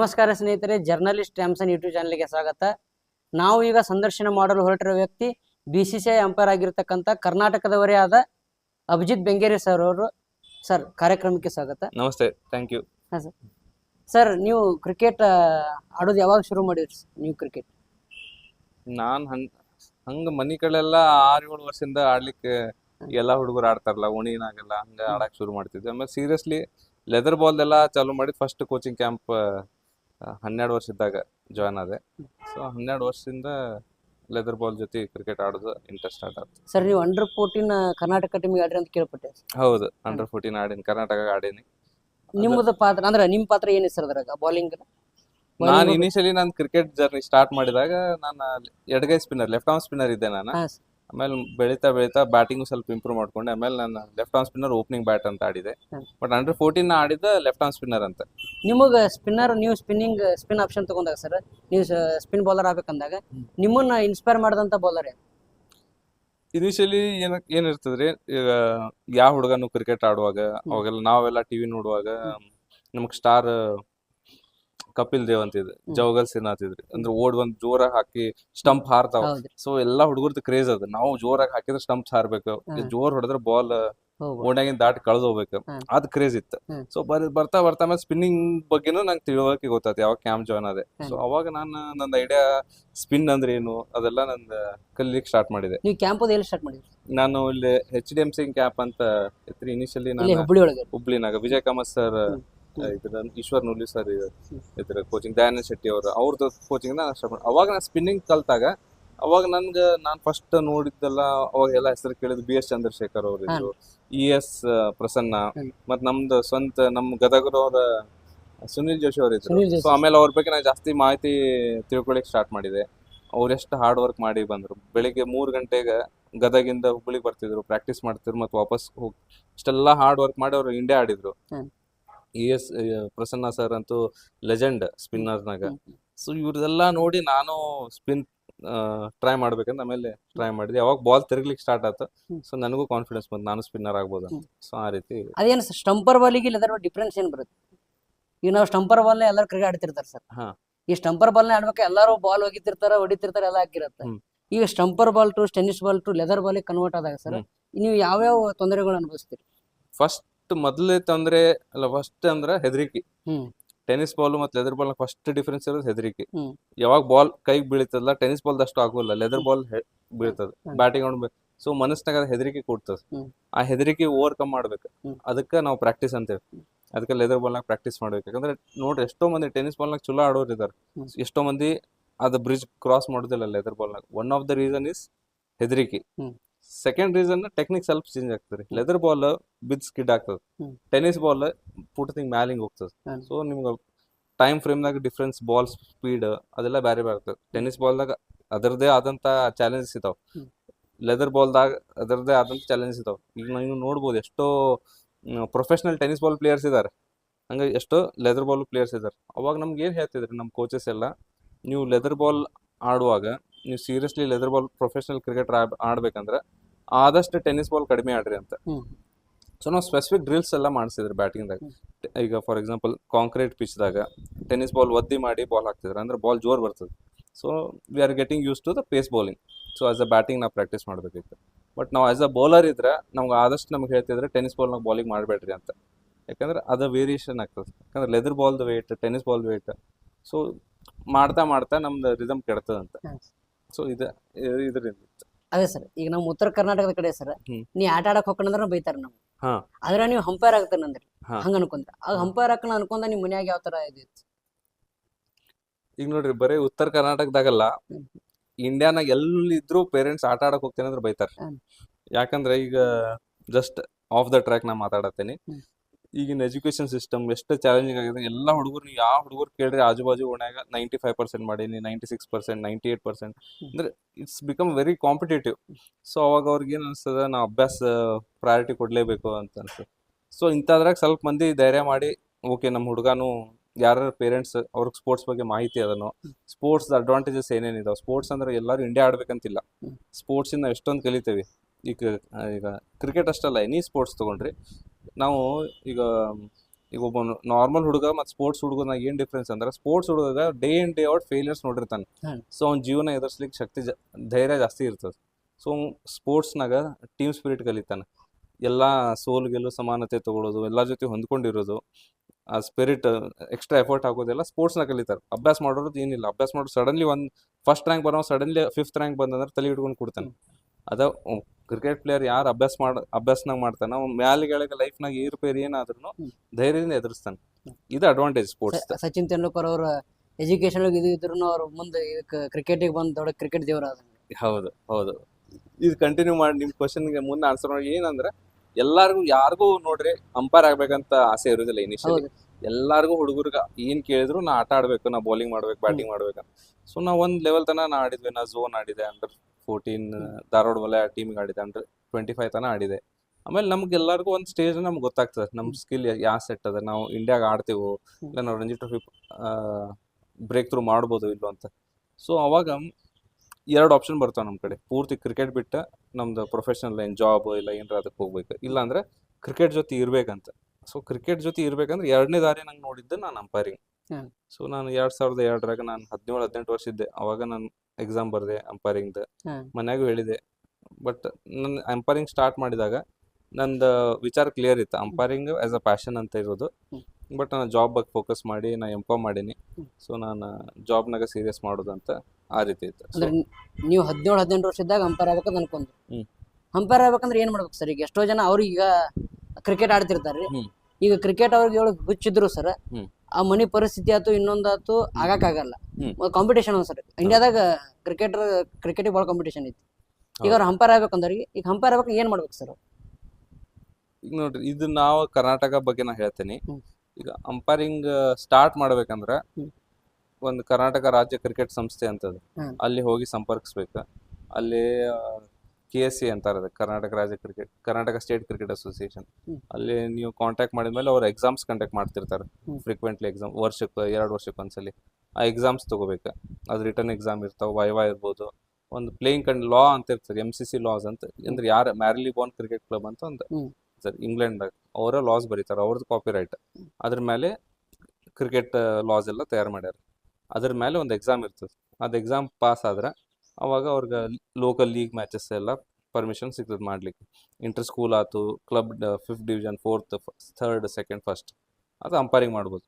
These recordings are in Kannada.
ನಮಸ್ಕಾರ ಸ್ನೇಹಿತರೆ ಜರ್ನಲಿಸ್ಟ್ ಟ್ಯಾಮ್ಸನ್ ಯೂಟ್ಯೂಬ್ ಚಾನಲ್ಗೆ ಸ್ವಾಗತ. ನಾವು ಈಗ ಸಂದರ್ಶನ ಮಾಡಲು ಹೊರಟಿರೋ ವ್ಯಕ್ತಿ B C C I umpire ಆಗಿರ್ತಕ್ಕಂಥ ಕರ್ನಾಟಕದವರೇ ಆದ ಅಭಿಜಿತ್ ಬೆಂಗೇರಿ ಸರ್ ಅವರು. ಸರ್ ಕಾರ್ಯಕ್ರಮಕ್ಕೆ ಸ್ವಾಗತ. ನಮಸ್ತೆ ಥ್ಯಾಂಕ್ ಯು ಸರ್. ನೀವು ಕ್ರಿಕೆಟ್ ಆಡೋದು ಯಾವಾಗ ಶುರು ಮಾಡಿದ್ರಿ ನೀವು ಕ್ರಿಕೆಟ್? ನಾನು ಹಂಗ್ ಹಂಗ ಮನಿ ಕಡೆಲ್ಲ ಆರು ಏಳು ವರ್ಷದಿಂದ ಆಡ್ಲಿಕ್ಕೆ ಎಲ್ಲ ಹುಡುಗರು ಆಡ್ತಾರಲ್ಲ ಓಣಿನಾಗೆಲ್ಲ ಹಂಗ ಆಡಕ್ಕೆ ಶುರು ಮಾಡ್ತಿದ್ದೆ. ಆಮೇಲೆ ಸೀರಿಯಸ್ಲಿ ಲೆದರ್ ಬಾಲ್ ಎಲ್ಲ ಚಾಲೂ ಮಾಡಿದ್ ಫಸ್ಟ್ ಕೋಚಿಂಗ್ ಕ್ಯಾಂಪ್ ಹನ್ನೆರಡು ಇದ್ದಾಗ ಜಾಯ್ನ್ ಆದೆ. ಸೊ ಹನ್ನೆರಡು ವರ್ಷದಿಂದ ಲೆದರ್ ಬಾಲ್ ಜೊತೆ ಕ್ರಿಕೆಟ್ ಆಡೋದು ಇಂಟ್ರೆಸ್ಟ್ ಸ್ಟಾರ್ಟ್ ಆಯ್ತು ಸರ್ ನೀವು ಅಂಡರ್ ಫೋರ್ಟೀನ್ ಕರ್ನಾಟಕ ಟೀಮ್ ಆಡ್ರಿ ಅಂತ ಕೇಳ್ಪಟ್ಟೆ. ಹೌದು ಅಂಡರ್ ಫೋರ್ಟೀನ್ ಆಡೀನಿ ಕರ್ನಾಟಕ ಆಡೀನಿ. ನಿಮ್ಮದು ಪಾತ್ರ ಅಂದ್ರೆ ನಿಮ್ಮ ಪಾತ್ರ ಏನು ಸರ್ ಅದ್ರಾಗ ಬೌಲಿಂಗ್ ನಾನು ಇನಿಷಿಯಲಿ ನಾನು ಕ್ರಿಕೆಟ್ ಜರ್ನಿ ಸ್ಟಾರ್ಟ್ ಮಾಡಿದಾಗ ನಾನು ಎಡಗೈ ಸ್ಪಿನ್ನರ್ ಲೆಫ್ಟ್ ಆರ್ಮ್ ಸ್ಪಿನ್ನರ್ ಇದ್ದೆ ನಾನು. ಆಮೇಲೆ ಬೆಳೀತಾ ಬೆಳೀತಾ ಬ್ಯಾಟಿಂಗು ಸ್ವಲ್ಪ ಇಂಪ್ರೂವ್ ಮಾಡ್ಕೊಂಡೆ. ಆಮೇಲೆ ನಾನು left arm spinner opening bat ಅಂತ ಆಡಿದೆ. ಬಟ್ ಅಂಡರ್ ಫೋರ್ಟೀನ್ ಆಡಿದ ಲೆಫ್ಟ್ ಆನ್ ಸ್ಪಿನ್ನರ್ ಅಂತ. ನಿಮಗೆ ಸ್ಪಿನ್ನರ್ ನೀವು ಸ್ಪಿನ್ನಿಂಗ್ ಸ್ಪಿನ್ ಆಪ್ಷನ್ ತಗೊಂಡಾಗ ಸರ್ ನೀವು ಸ್ಪಿನ್ ಬೌಲರ್ ಆಗ್ಬೇಕಂದಾಗ ನಿಮ್ಮನ್ನ ಇನ್ಸ್ಪೈರ್ ಮಾಡಿದಂಥ ಬೌಲರ್ ಇನಿಷಿಯಲಿ ಏನ ಏನಿರ್ತದ್ರಿ ಈಗ ಯಾವ ಹುಡುಗನು ಕ್ರಿಕೆಟ್ ಆಡುವಾಗ ಅವಾಗೆಲ್ಲ ನಾವೆಲ್ಲ ಟಿವಿ ನೋಡುವಾಗ ನಮಗೆ ಸ್ಟಾರ್ ಕಪಿಲ್ ದೇವ್ ಅಂತಿದ್ರು ಜವಗಲ್ ಸಿನ್ಹಾ ಅಂತಿದ್ರಿ ಅಂದ್ರೆ ಓಡ್ ಒಂದ್ ಜೋರಾಗಿ ಹಾಕಿ ಸ್ಟಂಪ್ ಹಾರ್ತಾವ. ಸೊ ಎಲ್ಲಾ ಹುಡುಗರ್ದು ಕ್ರೇಜ್ ಅದು. ನಾವು ಜೋರಾಗಿ ಹಾಕಿದ್ರೆ ಸ್ಟಂಪ್ ಹಾರ್ಬೇಕು. ಜೋರ್ ಹೊಡೆದ್ರೆ ಬಾಲ್. ಓಣ್ಯಾಗಿನ ದಾಟಿ ಕಳ್ದ ಹೋಗ್ಬೇಕು ಅದ್ ಕ್ರೇಜ್ ಇತ್ತು. ಸೊ ಬರ್ ಬರ್ತಾ ಬರ್ತಾ ಮೇಲೆ ಸ್ಪಿನ್ನಿಂಗ್ ಬಗ್ಗೆನೂ ನಂಗೆ ತಿಳುವಳಿಕೆ ಗೊತ್ತಾಯ್ತು ಯಾವಾಗ ಕ್ಯಾಂಪ್ ಜಾಯ್ನ್ ಆದೆ. ಸೊ. ಅವಾಗ ನಾನು ನನ್ನ ಐಡಿಯಾ ಸ್ಪಿನ್ ಅಂದ್ರೆ ಏನು ಅದೆಲ್ಲ ನಂದು ಕಲಿಲಿಕ್ಕೆ ಸ್ಟಾರ್ಟ್ ಮಾಡಿದೆ. ನೀವು ಕ್ಯಾಂಪ್ ಎಲ್ಲಿ ಸ್ಟಾರ್ಟ್ ಮಾಡಿದ್ರಿ? ನಾನು ಇಲ್ಲಿ H D M Singh camp ಅಂತ ಇತ್ರಿ. ಇನಿಷಿಯಲಿ ನಾನು ಹುಬ್ಳಿನಾಗ ವಿಜಯ್ ಕಾಮತ್ ಸರ್. ಇದ್ರ ಈಶ್ವರ್ ನುಲಿ ಸರ್ ಇದ್ರ ಕೋಚಿಂಗ್ ದಯಾನಂದ ಶೆಟ್ಟಿ ಅವರು ಅವ್ರದ್ದು ಕೋಚಿಂಗ್ ನಾನು ಅಷ್ಟ ಅವಾಗ ನಾನು ಸ್ಪಿನ್ನಿಂಗ್ ಕಲ್ತಾಗ ಅವಾಗ ನನ್ಗೆ ನಾನು ಫಸ್ಟ್ ನೋಡಿದ್ದೆಲ್ಲ ಅವಾಗ ಎಲ್ಲ ಹೆಸರು ಕೇಳಿದ್ ಬಿ ಎಸ್ ಚಂದ್ರಶೇಖರ್ ಅವ್ರ ಇದ್ರು. ಇ ಎಸ್ ಪ್ರಸನ್ನ ಹ್ಮ್. ಮತ್ ನಮ್ದು ಸ್ವಂತ ನಮ್ ಗದಗರವರ ಸುನಿಲ್ ಜೋಶಿ ಅವರು ಇದ್ರು. ಸೊ ಆಮೇಲೆ ಅವ್ರ ಬಗ್ಗೆ ನಾನು ಜಾಸ್ತಿ ಮಾಹಿತಿ ತಿಳ್ಕೊಳಿಕ್ ಸ್ಟಾರ್ಟ್ ಮಾಡಿದೆ. ಅವ್ರೆಷ್ಟು ಹಾರ್ಡ್ ವರ್ಕ್ ಮಾಡಿ ಬಂದ್ರು. ಬೆಳಿಗ್ಗೆ ಮೂರ್ ಗಂಟೆಗೆ ಗದಗಿಂದ ಹುಬ್ಬಳ್ಳಿಗೆ ಬರ್ತಿದ್ರು ಪ್ರಾಕ್ಟೀಸ್ ಮಾಡ್ತಿದ್ರು ಮತ್ತೆ ವಾಪಸ್ ಹೋಗಿ ಇಷ್ಟೆಲ್ಲ ಹಾರ್ಡ್ ವರ್ಕ್ ಮಾಡಿ ಅವ್ರು ಇಂಡಿಯಾ ಆಡಿದ್ರು. ಇ ಎಸ್ ಪ್ರಸನ್ನ ಸರ್ ಅಂತೂ ಲೆಜೆಂಡ್ ಸ್ಪಿನ್ನರ್ನಾಗ. ಸೊ ಇವ್ರದೆಲ್ಲ ನೋಡಿ ನಾನು ಸ್ಪಿನ್ ಟ್ರೈ ಮಾಡ್ಬೇಕಂತ ಆಮೇಲೆ ಟ್ರೈ ಮಾಡಿದೆ. ಯಾವಾಗ ಬಾಲ್ ತಿರುಗ್ಲಿಕ್ಕೆ ಸ್ಟಾರ್ಟ್ ಆಯ್ತು. ಸೊ ನನಗೂ ಕಾನ್ಫಿಡೆನ್ಸ್ ಬಂತು. ನಾನು ಸ್ಪಿನ್ನರ್ ಆಗ್ಬೋದು ಅಂತ. ಸೊ ಆ ರೀತಿ ಅದೇನು ಸ್ಟಂಪರ್ ಬಾಲಿಗೆ ಅದರ ಡಿಫ್ರೆನ್ಸ್ ಏನು ಬರುತ್ತೆ? ಈಗ ನಾವು ಸ್ಟಂಪರ್ ಬಾಲ್ನ ಎಲ್ಲರೂ ಕ್ರಿಕೆಟ್ ಆಡ್ತಿರ್ತಾರೆ ಸರ್. ಈ ಸ್ಟಂಪರ್ ಬಾಲ್ನ ಆಡ್ಬೇಕು ಎಲ್ಲರೂ ಬಾಲ್ ಹೋಗಿತಿರ್ತಾರ ಹೊಡಿತಿರ್ತಾರೆ ಎಲ್ಲ ಹಾಕಿರುತ್ತೆ. ಈಗ stumper ball to tennis ball to leather ಬಾಲಿಗೆ convert ಆದಾಗ ಸರ್. ನೀವು ಯಾವ್ಯಾವ ತೊಂದರೆಗಳು ಅನುಭವಿಸ್ತೀರಿ? ಫಸ್ಟ್ ಮೊದಲೇ ತೊಂದ್ರೆ ಅಲ್ಲ ಫಸ್ಟ್ ಅಂದ್ರೆ ಹೆದರಿಕೆ. ಟೆನಿಸ್ ಬಾಲ್ ಮತ್ತೆ ಲೆದರ್ ಬಾಲ್ ಫಸ್ಟ್ ಡಿಫ್ರೆನ್ಸ್ ಇರೋದು ಹೆದರಿಕೆ. ಯಾವಾಗ ಬಾಲ್ ಕೈಗೆ ಬೀಳ್ತದಲ್ಲ ಟೆನಿಸ್ ಬಾಲ್ ಅಷ್ಟು ಆಗೋಲ್ಲ ಲೆದರ್ ಬಾಲ್ ಬೀಳ್ತದ. ಬ್ಯಾಟಿಂಗ್ ಆಡ್ಬೇಕು ಸೊ ಮನಸ್ಸಿನಾಗ ಅದು ಹೆದರಿಕೆ ಕೊಡ್ತದ. ಆ ಹೆದರಿಕೆ ಓವರ್ಕಮ್ ಮಾಡ್ಬೇಕು. ಅದಕ್ಕ ನಾವು ಪ್ರಾಕ್ಟೀಸ್ ಅಂತೇವೆ ಅದಕ್ಕೆ ಲೆದರ್ ಬಾಲ್ನಾಗ ಪ್ರಾಕ್ಟೀಸ್ ಮಾಡ್ಬೇಕು. ಯಾಕಂದ್ರೆ ನೋಡ್ರಿ ಎಷ್ಟೋ ಮಂದಿ ಟೆನಿಸ್ ಬಾಲ್ ನಾಗ ಚಲೋ ಆಡೋರು ಇದಾರೆ. ಎಷ್ಟೋ ಮಂದಿ ಅದ ಬ್ರಿಡ್ಜ್ ಕ್ರಾಸ್ ಮಾಡೋದಿಲ್ಲ ಲೆದರ್ ಬಾಲ್ ನಾಗ. One of the reason is ಹೆದರಿಕೆ. ಸೆಕೆಂಡ್ ರೀಸನ್ ಟೆಕ್ನಿಕ್ ಸ್ವಲ್ಪ ಚೇಂಜ್ ಆಗ್ತದೆ. ಲೆದರ್ ಬಾಲ್ ಬಿದ್ ಸ್ಕಿಡ್ ಆಗ್ತದೆ. ಟೆನಿಸ್ ಟೆನ್ನಿಸ್ ಬಾಲ್ ತಿಂಗ್ ಮ್ಯಾಲಿಂಗ್ ಹೋಗ್ತದೆ. ಸೊ ನಿಮ್ಗೆ ಟೈಮ್ ಫ್ರೇಮ್ನಾಗ ಡಿಫ್ರೆನ್ಸ್ ಬಾಲ್ ಸ್ಪೀಡ್ ಅದೆಲ್ಲ ಬೇರೆ ಬೇರೆ ಆಗ್ತದೆ. ಬಾಲ್ ಬಾಲ್ದಾಗ ಅದರದೇ ಆದಂತ ಚಾಲೆಂಜಸ್ ಇದಾವ್. ಲೆದರ್ ಲೆದರ್ ಬಾಲ್ದಾಗ ಅದರದೇ ಆದಂತ ಚಾಲೆಂಜಸ್ ಇದಾವ್. ಈಗ ನೀವು ನೋಡ್ಬೋದು ಎಷ್ಟೋ ಪ್ರೊಫೆಷನಲ್ ಟೆನಿಸ್ ಬಾಲ್ ಪ್ಲೇಯರ್ಸ್ ಇದ್ದಾರೆ ಹಂಗ ಎಷ್ಟೋ ಲೆದರ್ ಬಾಲ್ ಪ್ಲೇಯರ್ಸ್ ಇದ್ದಾರೆ ಅವಾಗ ನಮ್ಗೆ ಏನ್ ಹೇಳ್ತಿದ್ರಿ ನಮ್ಮ ಕೋಚಸ್ ಎಲ್ಲ? ನೀವು ಲೆದರ್ ಬಾಲ್ ಆಡುವಾಗ ನೀವು seriously leather ball professional cricket ಆಡ್ಬೇಕಂದ್ರೆ ಆದಷ್ಟು ಟೆನ್ನಿಸ್ ಬಾಲ್ ಕಡಿಮೆ ಆಡ್ರಿ ಅಂತ. ಸೊ ನಾವು ಸ್ಪೆಸಿಫಿಕ್ ಡ್ರಿಲ್ಸ್ ಎಲ್ಲ ಮಾಡಿಸಿದ್ರು ಬ್ಯಾಟಿಂಗ್ದಾಗ ಈಗ ಫಾರ್ ಎಕ್ಸಾಂಪಲ್ ಕಾಂಕ್ರೀಟ್ ಪಿಚ್ದಾಗ ಟೆನ್ನಿಸ್ ಬಾಲ್ ಒದ್ದಿ ಮಾಡಿ ಬಾಲ್ ಹಾಕ್ತಿದ್ರು ಅಂದ್ರೆ ಬಾಲ್ ಜೋರ್ ಬರ್ತದೆ. So we are getting use to the pace bowling so as a batting ನಾವು ಪ್ರಾಕ್ಟೀಸ್ ಮಾಡಬೇಕಿತ್ತು. ಬಟ್ ನಾವು ಆಸ್ ಅ ಬೌಲರ್ ಇದ್ರೆ ನಮ್ಗೆ ಆದಷ್ಟು ನಮ್ಗೆ ಹೇಳ್ತಿದ್ರೆ ಟೆನ್ನಿಸ್ ಬಾಲ್ನಾಗ ಬಾಲಿಂಗ್ ಮಾಡಬೇಡ್ರಿ ಅಂತ. ಯಾಕಂದ್ರೆ ಅದು ವೇರಿಯೇಷನ್ ಆಗ್ತದೆ. ಯಾಕಂದ್ರೆ leather ಬಾಲ್ದು weight tennis ball weight so ಮಾಡ್ತಾ ಮಾಡ್ತಾ ನಮ್ದು ರಿದಮ್ ಕೆಡ್ತದಂತ. ಸೊ ಇದು ಇದರಿಂದ. ಅದೇ ಸರ್ ಈಗ ನಮ್ಮ ಉತ್ತರ ಕರ್ನಾಟಕದ ಕಡೆ ಸರ್ ಹ್ಮ್. ನೀ ಆಟ ಆಡಕ್ ಹೋಗ್ಕೊಂಡ್ರ ಬೈತಾರ ನಾವು ಹಾ. ಆದ್ರೆ ನೀವು ಹಂಪೈರ್ ಆಗ್ತಾನಂದ್ರಿ ಹಾ. ಹಂಗ ಅನ್ಕೊಂಡ್ರ ಆಗ ಹಂಪೈರ್ ಹಾಕೋಣ ಅನ್ಕೊಂಡ ನಿಮ್ ಮನ್ಯಾಗ ಯಾವ ತರ ಇದಿತ್ತು ಈಗ ನೋಡ್ರಿ ಬರೀ ಉತ್ತರ ಕರ್ನಾಟಕದಾಗಲ್ಲ ಹ್ಮ್. ಇಂಡಿಯಾನಾಗ ಎಲ್ಲಿದ್ರು ಪೇರೆಂಟ್ಸ್ ಆಟ ಆಡಕ್ ಹೋಗ್ತೇನೆ ಅಂದ್ರೆ ಬೈತಾರ ಹ್ಮ್. ಯಾಕಂದ್ರೆ ಈಗ ಜಸ್ಟ್ ಆಫ್ ದ ಟ್ರ್ಯಾಕ್ ನಾ ಮಾತಾಡತ್ತೇನೆ ಹ್ಮ್. ಈಗಿನ ಎಜುಕೇಶನ್ ಸಿಸ್ಟಮ್ ಎಷ್ಟು ಚಾಲೆಂಜಿಂಗ್ ಆಗಿದೆ. ಎಲ್ಲ ಹುಡುಗರು ನೀವು ಯಾವ ಹುಡುಗರು ಕೇಳ್ರಿ ಆಜು ಬಾಜು ಓಣ್ಯಾಗ ನೈಂಟಿ ಫೈವ್ ಪರ್ಸೆಂಟ್ ಮಾಡೀನಿ ninety six percent ninety eight percent ಅಂದ್ರೆ it's become very competitive so ಅವಾಗ ಅವ್ರಿಗೆ ಏನು ಅನಿಸ್ತದೆ ನಾವು ಅಭ್ಯಾಸ ಪ್ರಯಾರಿಟಿ ಕೊಡ್ಲೇಬೇಕು ಅಂತ ಅನ್ಸುತ್ತೆ. ಸೊ ಇಂಥದ್ರಾಗ ಸ್ವಲ್ಪ ಮಂದಿ ಧೈರ್ಯ ಮಾಡಿ ಓಕೆ ನಮ್ಮ ಹುಡುಗನು ಯಾರ ಪೇರೆಂಟ್ಸ್ ಅವ್ರಿಗೆ ಸ್ಪೋರ್ಟ್ಸ್ ಬಗ್ಗೆ ಮಾಹಿತಿ ಅದನ್ನು ಸ್ಪೋರ್ಟ್ಸ್ ಅಡ್ವಾಂಟೇಜಸ್ ಏನೇನಿದಾವೆ ಸ್ಪೋರ್ಟ್ಸ್ ಅಂದ್ರೆ ಎಲ್ಲರೂ ಇಂಡಿಯಾ ಆಡ್ಬೇಕಂತಿಲ್ಲ. ಸ್ಪೋರ್ಟ್ಸಿಂದ ಸ್ಪೋರ್ಟ್ಸ್ ಇಂದ ಎಷ್ಟೊಂದು ಕಲಿತೇವೆ. ಈಗ ಈಗ ಕ್ರಿಕೆಟ್ ಅಷ್ಟಲ್ಲ ಎನಿ ಸ್ಪೋರ್ಟ್ಸ್ ತಗೊಂಡ್ರಿ. ನಾವು ಈಗ ಈಗ ಒಬ್ಬ ನಾರ್ಮಲ್ ಹುಡುಗ ಮತ್ತು ಸ್ಪೋರ್ಟ್ಸ್ ಹುಡುಗನಾಗ ಏನ್ ಡಿಫ್ರೆನ್ಸ್ ಅಂದ್ರೆ ಸ್ಪೋರ್ಟ್ಸ್ ಹುಡುಗ day in day out failures ನೋಡಿರ್ತಾನೆ. So ಅವ್ನ ಜೀವನ ಎದುರಿಸ್ಲಿಕ್ಕೆ ಶಕ್ತಿ ಧೈರ್ಯ ಜಾಸ್ತಿ ಇರ್ತದೆ. ಸೊ ಸ್ಪೋರ್ಟ್ಸ್ನಾಗ ಟೀಮ್ ಸ್ಪಿರಿಟ್ ಕಲಿತಾನೆ. ಎಲ್ಲ ಸೋಲು ಗೆಲ್ಲು ಸಮಾನತೆ ತಗೊಳ್ಳೋದು ಎಲ್ಲ ಜೊತೆ ಹೊಂದ್ಕೊಂಡಿರೋದು ಆ ಸ್ಪಿರಿಟ್ ಎಕ್ಸ್ಟ್ರಾ ಎಫರ್ಟ್ ಹಾಕೋದೆಲ್ಲ ಸ್ಪೋರ್ಟ್ಸ್ನ ಕಲಿತಾರೆ. ಅಭ್ಯಾಸ ಮಾಡೋದು ಏನಿಲ್ಲ. ಅಭ್ಯಾಸ ಮಾಡೋದು ಸಡನ್ಲಿ ಒಂದು ಫಸ್ಟ್ ರ್ಯಾಂಕ್ ಬರೋ ಸಡನ್ಲಿ ಫಿಫ್ತ್ ರ್ಯಾಂಕ್ ಬಂದಂದ್ರೆ ತಲೆ ಇಟ್ಕೊಂಡು ಕೊಡ್ತಾನೆ. ಅದ ಕ್ರಿಕೆಟ್ ಪ್ಲೇಯರ್ ಯಾರು ಅಭ್ಯಾಸ ಮಾಡ ಅಭ್ಯಾಸನಾಗ ಮಾಡ್ತಾನ ಅವ್ನು ಮ್ಯಾಲಿಗಳಿಗೆ ಲೈಫ್ನಾಗ ಏರುಪೇರು ಏನಾದ್ರೂ ಹ್ಮ್. ಧೈರ್ಯದಿಂದ ಎದುರಿಸ್ತಾನೆ. ಇದು ಅಡ್ವಾಂಟೇಜ್ ಸ್ಪೋರ್ಟ್ಸ್ ಸಚಿನ್ ತೆಂಡೂಲ್ಕರ್ ಅವ್ರ ಎಜುಕೇಶನ್ ಇದು ಇದ್ರು ಅವ್ರು ಮುಂದೆ ಕ್ರಿಕೆಟಿಗೆ ಬಂದು ದೊಡ್ಡ ಕ್ರಿಕೆಟ್ ದೇವರ ಹೌದು ಹೌದು. ಇದು ಕಂಟಿನ್ಯೂ ಮಾಡಿ ನಿಮ್ಮ ಕ್ವಶನ್ಗೆ ಮುಂದೆ ಆನ್ಸರ್ ಮಾಡಿ ಏನಂದ್ರೆ ಎಲ್ಲಾರ್ಗು ಯಾರಿಗೂ ನೋಡ್ರಿ ಅಂಪೈರ್ ಆಗ್ಬೇಕಂತ ಆಸೆ ಇರೋದಿಲ್ಲ ಇನಿಷಿಯಲಿ ಎಲ್ಲಾರ್ಗು ಹುಡುಗರ್ಗ ಏನ್ ಕೇಳಿದ್ರು ನಾ ಆಟ ಆಡ್ಬೇಕು ನಾ ಬೌಲಿಂಗ್ ಮಾಡ್ಬೇಕು ಬ್ಯಾಟಿಂಗ್ ಮಾಡ್ಬೇಕಂತ ಸೊ ನಾ ಒಂದ್ ಲೆವೆಲ್ ತನ ನಾ ಆಡಿದ್ವಿ ನಾ ಝೋನ್ ಆಡಿದೆ ಅಂಡರ್ ಫೋರ್ಟೀನ್ ಧಾರವಾಡ ವಲಯ ಟೀಮಿಗೆ ಆಡಿದೆ. ಅಂಡರ್ ಟ್ವೆಂಟಿ ಫೈವ್ ತನ ಆಡಿದೆ. ಆಮೇಲೆ ನಮ್ಗೆ ಎಲ್ಲರಿಗೂ ಒಂದು ಸ್ಟೇಜ್ ನಮ್ಗೆ ಗೊತ್ತಾಗ್ತದೆ. ನಮ್ಮ ಸ್ಕಿಲ್ ಯಾವ ಸೆಟ್ ಅದ? ನಾವು ಇಂಡಿಯಾಗ ಆಡ್ತೇವೋ? ಇಲ್ಲ ನಾವು ರಂಜಿ ಟ್ರೋಫಿ ಬ್ರೇಕ್ ಥ್ರೂ ಮಾಡ್ಬೋದು ಇಲ್ಲೋ ಅಂತ. ಸೊ ಅವಾಗ ಎರಡು ಆಪ್ಷನ್ ಬರ್ತಾವೆ ನಮ್ಮ ಕಡೆ. ಪೂರ್ತಿ ಕ್ರಿಕೆಟ್ ಬಿಟ್ಟ ನಮ್ದು ಪ್ರೊಫೆಷನಲ್ ಲೈನ್ ಜಾಬ್ ಇಲ್ಲ ಏನಾರ ಅದಕ್ಕೆ ಹೋಗ್ಬೇಕು. ಇಲ್ಲಾಂದ್ರೆ ಕ್ರಿಕೆಟ್ ಜೊತೆ ಇರಬೇಕಂತ. ಸೊ ಕ್ರಿಕೆಟ್ ಜೊತೆ ಇರಬೇಕಂದ್ರೆ ಎರಡನೇ ದಾರಿ ನಂಗೆ ನೋಡಿದ್ದು ನಾನು ಅಂಪೈರಿಂಗ್. ಸೊ ನಾನು ಎರಡ್ ಸಾವಿರದ ಎರಡರಾಗ ನಾನು ಹದಿನೇಳು ಹದಿನೆಂಟು ವರ್ಷ ಇದ್ದೆ. ಅವಾಗ ನಾನು ಎಕ್ಸಾಮ್ ಬರ್ದೆ ಅಂಪೈರಿಂಗ್. ಮನ್ಯಾಗೂ ಹೇಳಿದೆ. ಬಟ್ ನನ್ನ ಅಂಪೈರಿಂಗ್ ಸ್ಟಾರ್ಟ್ ಮಾಡಿದಾಗ ನಂದು ವಿಚಾರ ಕ್ಲಿಯರ್ ಇತ್ತು. ಅಂಪೈರಿಂಗ್ ಆಸ್ ಅ ಪ್ಯಾಷನ್ ಅಂತ ಇರೋದು. ಬಟ್ ನಾನು ಜಾಬ್ ಬಗ್ಗೆ ಫೋಕಸ್ ಮಾಡಿ ನಾ ಎಂ ಕಾಮ್ ಮಾಡೀನಿ. ಸೊ ನಾನು ಜಾಬ್ನಾಗ ಸೀರಿಯಸ್ ಮಾಡೋದಂತ ಆ ರೀತಿ ಇತ್ತು. ಅಂದ್ರೆ ನೀವು ಹದಿನೇಳು ಹದಿನೆಂಟು ವರ್ಷ ಇದ್ದಾಗ ಅಂಪೈರ್ ಆಗ್ಬೇಕಂತ ಅನ್ಕೊಂಡ್ರಿ. ಹ್ಮ್. ಅಂಪೈರ್ ಆಗ್ಬೇಕಂದ್ರೆ ಏನು ಮಾಡ್ಬೇಕು ಸರ್ ಈಗ ಎಷ್ಟೋ ಜನ ಅವ್ರಿಗೆ ಈಗ ಕ್ರಿಕೆಟ್ ಆಡ್ತಿರ್ತಾರೆ. ಈಗ ಕ್ರಿಕೆಟ್ ಅವ್ರಿಗೆ ಹುಚ್ಚಿದ್ರು ಸರ್ ಹ್ಮ್. ಆ ಮನಿ ಪರಿಸ್ಥಿತಿ ಆತು ಇನ್ನೊಂದಾತು ಆಗಕ್ಕಾಗಲ್ಲ. Competition sir. ಇಂಡಿಯಾದಾಗ ಕ್ರಿಕೆಟರ್ ಕ್ರಿಕೆಟಿಗೆ ಭಾಳ ಕಾಂಪಿಟೇಷನ್ ಐತಿ. ಈಗ ಅವ್ರು ಹಂಪೈರ್ ಆಗ್ಬೇಕಂದ್ರೆ ಈಗ ಹಂಪೈರ್ ಆಗ್ಬೇಕು ಏನ್ ಮಾಡ್ಬೇಕು ಸರ್ ಈಗ ನೋಡ್ರಿ ಇದು ನಾವು ಕರ್ನಾಟಕ ಬಗ್ಗೆ ನಾ ಹೇಳ್ತೇನೆ. ಈಗ ಅಂಪೈರಿಂಗ್ ಸ್ಟಾರ್ಟ್ ಮಾಡ್ಬೇಕಂದ್ರ. ಒಂದು ಕರ್ನಾಟಕ ರಾಜ್ಯ ಕ್ರಿಕೆಟ್ ಸಂಸ್ಥೆ ಅಂತದ. ಅಲ್ಲಿ ಹೋಗಿ ಸಂಪರ್ಕಿಸ್ಬೇಕು. ಅಲ್ಲಿ ಕೆ ಎಸ್ ಸಿ ಅಂತಾರೆ ಅದಕ್ಕೆ ಕರ್ನಾಟಕ ರಾಜ್ಯ cricket Karnataka State Cricket Association ಅಲ್ಲಿ ನೀವು ಕಾಂಟ್ಯಾಕ್ಟ್ ಮಾಡಿದ್ಮೇಲೆ ಅವ್ರ ಎಕ್ಸಾಮ್ಸ್ ಕಂಡಕ್ಟ್ ಮಾಡ್ತಿರ್ತಾರೆ. ಫ್ರೀಕ್ವೆಂಟ್ಲಿ ಎಕ್ಸಾಮ್ ವರ್ಷಕ್ಕೆ ಎರಡು ವರ್ಷಕ್ಕೆ ಒಂದ್ಸಲಿ. ಆ ಎಕ್ಸಾಮ್ಸ್ ತಗೋಬೇಕು. ಅದು ರಿಟರ್ನ್ ಎಕ್ಸಾಮ್ ಇರ್ತಾವೆ ವೈವಾ ಇರ್ಬೋದು. ಒಂದು ಪ್ಲೇಯಿಂಗ್ ಕಂಡ್ ಲಾ ಅಂತ ಇರ್ತದೆ ಎಂ ಸಿ ಸಿ ಲಾಸ್ ಅಂತ. ಅಂದ್ರೆ ಯಾರ ಮ್ಯಾರಿಲಿ ಬೋನ್ ಕ್ರಿಕೆಟ್ ಕ್ಲಬ್ ಅಂತ ಒಂದು. ಸರ್ ಇಂಗ್ಲೆಂಡ್ದಾಗ ಅವರ ಲಾಸ್ ಬರೀತಾರೆ ಅವ್ರದ್ದು ಕಾಪಿ ರೈಟ್ ಅದ್ರ ಮೇಲೆ ಕ್ರಿಕೆಟ್ ಲಾಸ್ ಎಲ್ಲ ತಯಾರು ಮಾಡ್ಯಾರ. ಅದ್ರ ಮೇಲೆ ಒಂದು ಎಕ್ಸಾಮ್ ಇರ್ತದೆ. ಅದು ಎಕ್ಸಾಮ್ ಪಾಸ್ ಆದ್ರೆ ಅವಾಗ ಅವ್ರಿಗೆ ಲೋಕಲ್ ಲೀಗ್ ಮ್ಯಾಚಸ್ ಎಲ್ಲ ಪರ್ಮಿಷನ್ ಸಿಗ್ತದೆ ಮಾಡ್ಲಿಕ್ಕೆ. ಇಂಟರ್ ಸ್ಕೂಲ್ ಆಯ್ತು club fifth division fourth third second first ಅದು ಅಂಪೈರಿಂಗ್ ಮಾಡ್ಬೋದು.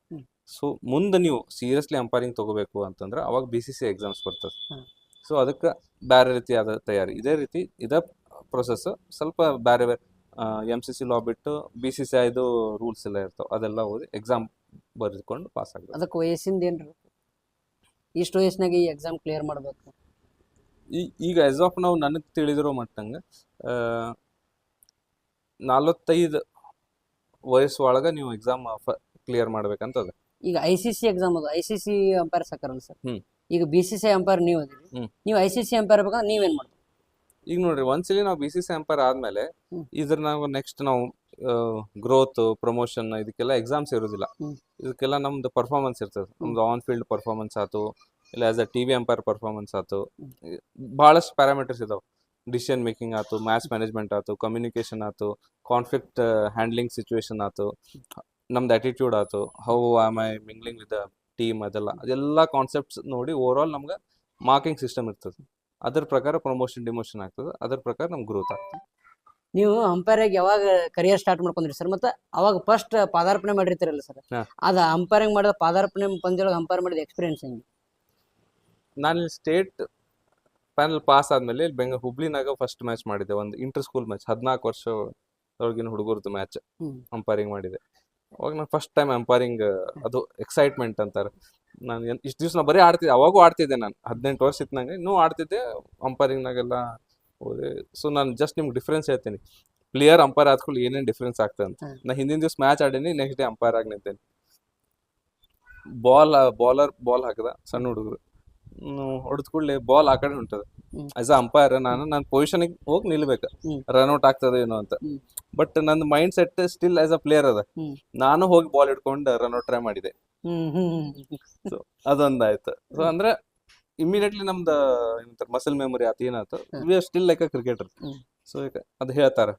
ಸೊ ಮುಂದೆ ನೀವು ಸೀರಿಯಸ್ಲಿ ಅಂಪೈರಿಂಗ್ ತಗೋಬೇಕು ಅಂತಂದ್ರೆ ಅವಾಗ ಬಿ ಸಿ ಸಿ ಎಕ್ಸಾಮ್ಸ್ ಬರ್ತದೆ. ಸೊ ಅದಕ್ಕೆ ಬೇರೆ ರೀತಿಯಾದ ತಯಾರಿ. ಇದೇ ರೀತಿ ಇದ ಪ್ರೊಸೆಸ್ ಸ್ವಲ್ಪ ಬೇರೆ ಬೇರೆ ಎಂ ಸಿ ಸಿ ಲಾ ಬಿಟ್ಟು ಬಿ ಸಿ ಸಿ ಐದು ರೂಲ್ಸ್ ಎಲ್ಲ ಇರ್ತಾವೆ. ಅದೆಲ್ಲ ಓದಿ ಎಕ್ಸಾಮ್ ಬರೆದುಕೊಂಡು ಪಾಸ್ ಆಗ್ಬೇಕು ಅದಕ್ಕೆ ವಯಸ್ಸಿಂದ ಏನ್ರಿ? ಇಷ್ಟು ವಯಸ್ಸಿನಾಗ ಈ ಎಕ್ಸಾಮ್ ಕ್ಲಿಯರ್ ಮಾಡ್ಬೇಕು? ಈ ಈಗ ಆಸ್ ಆಫ್ ನಾವು ನನಗೆ ತಿಳಿದಿರೋ ಮಟ್ಟಂಗೆ ನಲವತ್ತೈದು ವಯಸ್ಸು ಒಳಗೆ ನೀವು ಎಕ್ಸಾಮ್ ಕ್ಲಿಯರ್ ಮಾಡ್ಬೇಕಂತದ ಈಗ ಐ ಸಿ ಸಿ ಎಕ್ಸಾಮ್ ಅದು ಐ ಸಿ ಸಿ ಅಂಪೈರ್ ಸಕರನ್ ಸರ್ ಹ್ಮ್. ಈಗ ಬಿ ಸಿ ಸಿ ಅಂಪೈರ್ ನೀವು ಅದಿರಿ ಹ್ಮ್. ನೀವು ಐ ಸಿ ಸಿ ಅಂಪೈರ್ ಬೇಕಂದ್ರೆ ನೀವೇನ್ ಮಾಡ್ತೀರಿ ಈಗ ನೋಡ್ರಿ ಒಂದ್ಸಲಿ ನಾವು ಬಿ ಸಿ ಸಿ ಅಂಪೈರ್ ಆದ್ಮೇಲೆ ಹ್ಮ್. ಇದ್ರ ನಾವು ನೆಕ್ಸ್ಟ್ ನಾವು ಗ್ರೋತ್ ಪ್ರಮೋಷನ್ ಇದಕ್ಕೆಲ್ಲ ಎಕ್ಸಾಮ್ಸ್ ಇರೋದಿಲ್ಲ ಹ್ಮ್. ಇದಕ್ಕೆಲ್ಲ ನಮ್ದು ಪರ್ಫಾರ್ಮೆನ್ಸ್ ಇರ್ತದೆ ನಮ್ದು ಆನ್ ಫೀಲ್ಡ್ ಪರ್ಫಾರ್ಮೆನ್ಸ್ ಆಯ್ತು ಇಲ್ಲ as a T V umpire performance ಆಯ್ತು ಭಾಳಷ್ಟು ಪ್ಯಾರಾಮೀಟರ್ಸ್ ಇದಾವೆ. ಡಿಸಿಷನ್ ಮೇಕಿಂಗ್ ಆಯ್ತು ಮ್ಯಾಚ್ ಮ್ಯಾನೇಜ್ಮೆಂಟ್ ಆಯ್ತು ಕಮ್ಯುನಿಕೇಷನ್ ಆಯ್ತು ಕಾನ್ಫ್ಲಿಕ್ಟ್ ಹ್ಯಾಂಡ್ಲಿಂಗ್ ಸಿಚುವೇಶನ್ ಆಯ್ತು ನಮ್ದು ಆ್ಯಟಿಟ್ಯೂಡ್ ಆಯ್ತು how am I mingling with team ಅದೆಲ್ಲ. ಅದೆಲ್ಲ ಕಾನ್ಸೆಪ್ಟ್ಸ್ ನೋಡಿ ಓವರ್ ಆಲ್ ನಮ್ಗೆ ಮಾರ್ಕಿಂಗ್ ಸಿಸ್ಟಮ್ ಇರ್ತದೆ. ಅದ್ರ ಪ್ರಕಾರ ಪ್ರಮೋಷನ್ ಡಿಮೋಷನ್ ಆಗ್ತದೆ. ಅದ್ರ ಪ್ರಕಾರ ನಮ್ಗೆ ಗ್ರೋತ್ ಆಗ್ತದೆ. ನೀವು ಅಂಪೈರ್ ಆಗಿ ಯಾವಾಗ ಕರಿಯರ್ ಸ್ಟಾರ್ಟ್ ಮಾಡ್ಕೊಂಡ್ರಿ ಸರ್ ಮತ್ತೆ ಅವಾಗ ಫಸ್ಟ್ ಪಾದಾರ್ಪಣೆ ಮಾಡಿರ್ತೀರಲ್ಲ ಸರ್. ಅದ ಅಂಪೈರಿಂಗ್ ಮಾಡಿದ ಪಾದಾರ್ಪಣೆ ಪಂದ್ಯೊಳಗೆ ಅಂಪೈರ್ ಮಾಡಿದ ಎಕ್ಸ್ಪೀರಿಯನ್ಸ್ ಹೆಂಗೆ? ನಾನು ಇಲ್ಲಿ ಸ್ಟೇಟ್ ಪ್ಯಾನಲ್ ಪಾಸ್ ಆದಮೇಲೆ ಇಲ್ಲಿ ಬೆಂಗ ಹುಬ್ಳಿನಾಗ ಫಸ್ಟ್ ಮ್ಯಾಚ್ ಮಾಡಿದೆ. ಒಂದು ಇಂಟರ್ ಸ್ಕೂಲ್ ಮ್ಯಾಚ್ ಹದಿನಾಲ್ಕು ವರ್ಷ ಒಳಗಿನ ಹುಡುಗರದ್ದು ಮ್ಯಾಚ್. ಅಂಪೈರಿಂಗ್ ಮಾಡಿದೆ. ಅವಾಗ ನಾನು ಫಸ್ಟ್ ಟೈಮ್ ಅಂಪೈರಿಂಗ್ ಅದು ಎಕ್ಸೈಟ್ಮೆಂಟ್ ಅಂತಾರೆ. ನಾನು ಇಷ್ಟು ದಿವ್ಸ ನಾ ಬರೀ ಆಡ್ತಿದ್ದೆ ಅವಾಗೂ ಆಡ್ತಿದ್ದೆ ನಾನು. ಹದಿನೆಂಟು ವರ್ಷ ಇತ್ತು ನಂಗೆ ಇನ್ನೂ ಆಡ್ತಿದ್ದೆ ಅಂಪೈರಿಂಗ್ನಾಗೆಲ್ಲ ಹೋದೆ. ಸೊ ನಾನು ಜಸ್ಟ್ ನಿಮ್ಗೆ ಡಿಫ್ರೆನ್ಸ್ ಹೇಳ್ತೀನಿ. ಪ್ಲೇಯರ್ ಅಂಪೈರ್ ಆದ್ಕೊಳ್ಳಿ ಏನೇನು ಡಿಫ್ರೆನ್ಸ್ ಆಗ್ತದೆ ಅಂತ. ನಾ ಹಿಂದಿನ ದಿವಸ ಮ್ಯಾಚ್ ಆಡೀನಿ ನೆಕ್ಸ್ಟ್ ಡೇ ಅಂಪೈರ್ ಆಗಿ ನಿಂತೇನೆ. ಬಾಲ್ ಬಾಲರ್ ಬಾಲ್ ಹಾಕಿದ ಸಣ್ಣ ಹುಡುಗರು. ಹೊಡೆದ ಕೂಡಲೇ ಬಾಲ್ ಆ ಕಡೆ ಹೊಂಟದ ಹ್ಮ್. ಆಸ್ ಅ ಅಂಪೈರ್ ನಾನು ನನ್ನ ಪೊಸಿಷನ್ ಹೋಗಿ ನಿಲ್ಬೇಕು ರನ್ ರನ್ಔಟ್ ಆಗ್ತದ ಏನೋ ಅಂತ. ಬಟ್ ನನ್ನ mind set still as a player ಅದ ನಾನು ಹೋಗಿ ಬಾಲ್ ಹಿಡ್ಕೊಂಡು ರನ್ಔಟ್ ಟ್ರೈ ಮಾಡಿದೆ ಅದೊಂದಾಯ್ತು ಸೊ ಅಂದ್ರೆ ಇಮಿಡಿಯೇಟ್ಲಿ ನಮ್ದು ಮಸಲ್ ಮೆಮೊರಿ ಆತ ಏನಾಯ್ತು. We are still like a cricketer. So ಅದು ಹೇಳ್ತಾರೆ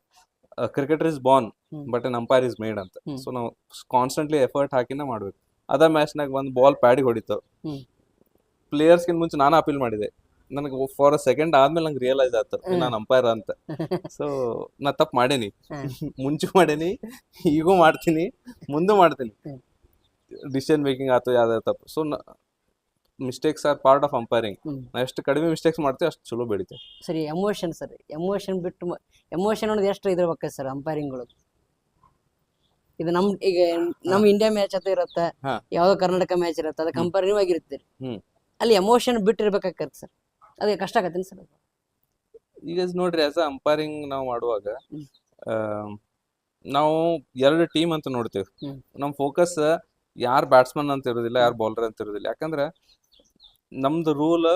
cricketer is born. But an umpire is made ಅಂತ. ಸೊ ನಾವು ಕಾನ್ಸ್ಟೆಂಟ್ಲಿ ಎಫರ್ಟ್ ಹಾಕಿನ ಮಾಡ್ಬೇಕು ಅದ ಮ್ಯಾಚ್ ನಾಗ ಒಂದು ಬಾಲ್ ಪ್ಯಾಡಿಗೆ ಹೊಡಿತು. ಪ್ಲೇಯರ್ಸ್ಗಿಂತ ಮುಂಚೆ ನಾನು ಅಪೀಲ್ ಮಾಡಿದೆ. ನನಗೆ ಫಾರ್ ಅ ಸೆಕೆಂಡ್ ಆದ್ಮೇಲೆ ನಂಗೆ ರಿಯಲೈಸ್ ಆಯ್ತು. ನಾನು ಅಂಪೈರ್ ಅಂತ. ಸೊ ನಾ ತಪ್ಪು ಮಾಡೇನಿ. ಮುಂಚೆ ಮಾಡೇನಿ ಈಗೂ ಮಾಡ್ತೀನಿ ಮುಂದೆ ಮಾಡ್ತೀನಿ. ಡಿಸಿಷನ್ ಮೇಕಿಂಗ್ ಆಯ್ತು ಯಾವ್ದಾದ್ರು ತಪ್ಪು. So mistakes are part of umpiring. ನಾ ಎಷ್ಟು ಕಡಿಮೆ ಮಿಸ್ಟೇಕ್ಸ್ ಮಾಡ್ತೀವಿ ಅಷ್ಟು ಚಲೋ ಬೆಳಿತೀವಿ. ಸರಿ ಎಮೋಷನ್ ಸರ್. ಎಮೋಷನ್ ಬಿಟ್ಟು ಎಮೋಷನ್ ಅನ್ನೋದು ಎಷ್ಟು ಇದ್ರಬೇಕು ಸರ್ ಅಂಪೈರಿಂಗ್ಗಳು ಇದು ನಮ್ ಈಗ ನಮ್ ಇಂಡಿಯಾ ಮ್ಯಾಚ್ ಅಂತ ಇರುತ್ತೆ ಯಾವುದೋ ಯಾವ್ದೋ ಕರ್ನಾಟಕ ಮ್ಯಾಚ್ ಇರುತ್ತೆ ಅದು ಕಂಪೇರಿವ್ ಆಗಿರುತ್ತೆ. ಅಲ್ಲಿ ಎಮೋಷನ್ ಬಿಟ್ಟಿರ್ಬೇಕಾಗತ್ತೆ ಸರ್ ಅದಕ್ಕೆ ಕಷ್ಟ ಆಗತ್ತೆ ಸರ್ ಈಗ ನೋಡ್ರಿ ಆಸ್ ಅ ಅಂಪೈರಿಂಗ್ ನಾವು ಮಾಡುವಾಗ ಆ, ನಾವು ಎರಡು ಟೀಮ್ ಅಂತ ನೋಡ್ತೇವೆ. ನಮ್ಮ ಫೋಕಸ್ ಯಾರು ಬ್ಯಾಟ್ಸ್ಮನ್ ಅಂತ ಇರೋದಿಲ್ಲ ಯಾರು ಬೌಲರ್ ಅಂತ ಇರೋದಿಲ್ಲ. ಯಾಕಂದ್ರೆ ನಮ್ದು ರೂಲ್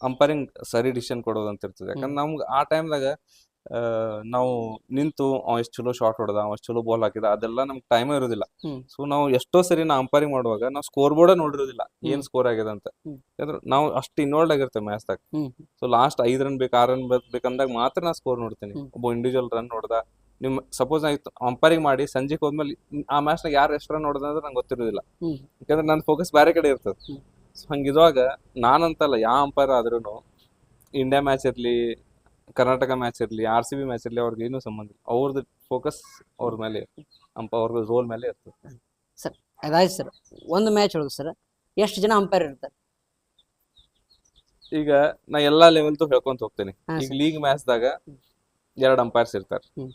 ಅಂಪೈರಿಂಗ್ ಸರಿ ಡಿಸಿಷನ್ ಕೊಡೋದು ಅಂತ ಇರ್ತದೆ. ಯಾಕಂದ್ರೆ ನಮ್ಗೆ ಆ ಟೈಮ್ದಾಗ ನಾವು ನಿಂತು ಅವ ಎಷ್ಟು ಚಲೋ ಶಾಟ್ ಹೊಡೆದ ಅವ ಚಲೋ ಬಾಲ್ ಹಾಕಿದ ಅದೆಲ್ಲ ನಮ್ಗೆ ಟೈಮ್ ಇರೋದಿಲ್ಲ. ಸೊ ನಾವು ಎಷ್ಟೋ ಸರಿ ನಾ ಅಂಪೈರಿಂಗ್ ಮಾಡುವಾಗ ನಾವು ಸ್ಕೋರ್ ಬೋರ್ಡ ನೋಡಿರೋದಿಲ್ಲ ಏನ್ ಸ್ಕೋರ್ ಆಗಿದೆ ಅಂತ. ಯಾಕಂದ್ರೆ ನಾವು ಅಷ್ಟು ಇನ್ವಾಲ್ವ್ ಆಗಿರ್ತೇವೆ ಮ್ಯಾಚ್ ದಾಗ. ಸೊ ಲಾಸ್ಟ್ ಐದ್ ರನ್ ಬೇಕು ಆರ್ ರನ್ ಬೇಕಂದಾಗ ಮಾತ್ರ ನಾ ಸ್ಕೋರ್ ನೋಡ್ತೀನಿ. ಒಬ್ಬ ಇಂಡಿವಿಜುವಲ್ ರನ್ ನೋಡ್ದ ನಿಮ್ ಸಪೋಸ್ ನಾ ಅಂಪೈರಿಂಗ್ ಮಾಡಿ ಸಂಜೆಗೆ ಹೋದ್ಮೇಲೆ ಆ ಮ್ಯಾಚ್ ನಾಗ ಯಾರು ಎಷ್ಟು ರನ್ ನೋಡ್ದ ಅಂದ್ರೆ ನಂಗೆ ಗೊತ್ತಿರೋದಿಲ್ಲ. ಯಾಕಂದ್ರೆ ನನ್ನ ಫೋಕಸ್ ಬೇರೆ ಕಡೆ ಇರ್ತದೆ. ಸೊ ಹಂಗಿದಾಗ ನಾನಂತಲ್ಲ ಯಾವ ಅಂಪೈರ್ ಆದ್ರೂ ಇಂಡಿಯಾ ಮ್ಯಾಚ್ ಇರ್ಲಿ ಕರ್ನಾಟಕ ಮ್ಯಾಚ್ ಇರಲಿ ಆರ್ ಸಿ ಬಿ ಮ್ಯಾಚ್ ಇರಲಿ ಅವ್ರಿಗೆ ಏನೂ ಸಂಬಂಧ ಇಲ್ಲ. ಅವ್ರದ್ದು ಫೋಕಸ್ ಅವ್ರ ಮೇಲೆ ಅಂಪ ಅವ್ರ ರೋಲ್ ಮೇಲೆ ಇರ್ತದೆ. ಅದಾಯ್ತು ಸರ್. ಒಂದು ಮ್ಯಾಚ್ ಒಳಗೆ ಸರ್. ಎಷ್ಟು ಜನ ಅಂಪೈರ್ ಇರ್ತಾರೆ? ಈಗ ನಾ ಎಲ್ಲಾ ಲೆವೆಲ್ದು ಹೇಳ್ಕೊಂತ ಹೋಗ್ತೇನೆ. ಹಾ, ಈಗ ಲೀಗ್ ಲೀಗ್ ಮ್ಯಾಚ್ದಾಗ ಎರಡು ಅಂಪೈರ್ಸ್ ಇರ್ತಾರೆ. ಹ್ಮ್.